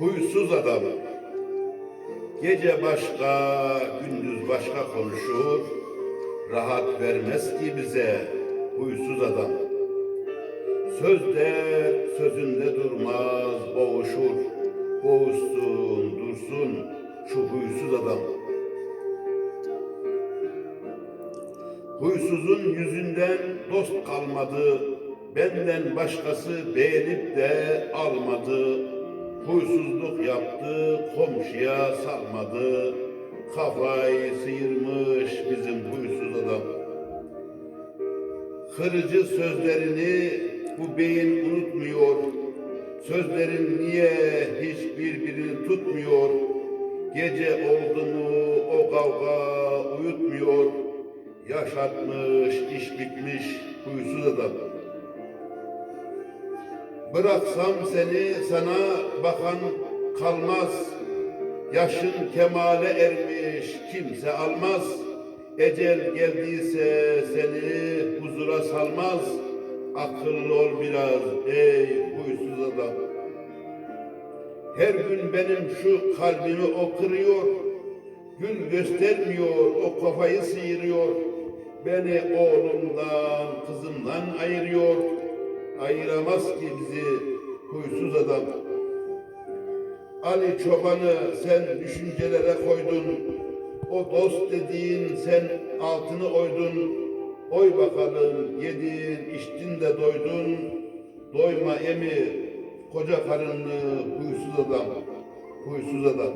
Huysuz adam. Gece başka, gündüz başka konuşur. Rahat vermez ki bize huysuz adam. Sözde sözünde durmaz, boğuşur. Boğuşsun, dursun şu huysuz adam. Huysuzun yüzünden dost kalmadı. Benden başkası beğenip de almadı. Huysuzluk yaptı, komşuya salmadı. Kafayı sıyırmış bizim huysuz adam. Kırıcı sözlerini bu beyin unutmuyor. Sözlerin niye hiç birbirini tutmuyor? Gece oldu mu o kavga uyutmuyor. Yaşatmış, iş bitmiş huysuz adam. Bıraksam seni sana bakan kalmaz. Yaşın kemale ermiş kimse almaz. Ecel geldiyse seni huzura salmaz. Akıllı ol biraz ey huysuz adam. Her gün benim şu kalbimi o kırıyor. Gül göstermiyor, o kafayı sıyırıyor. Beni oğlumdan, kızımdan ayırıyor. Ayıramaz ki bizi huysuz adam. Ali Çoban'ı sen düşüncelere koydun. O dost dediğin sen altını oydun. Oy bakalım yedin, içtin de doydun. Doyma emi koca karınlı huysuz adam. Huysuz adam.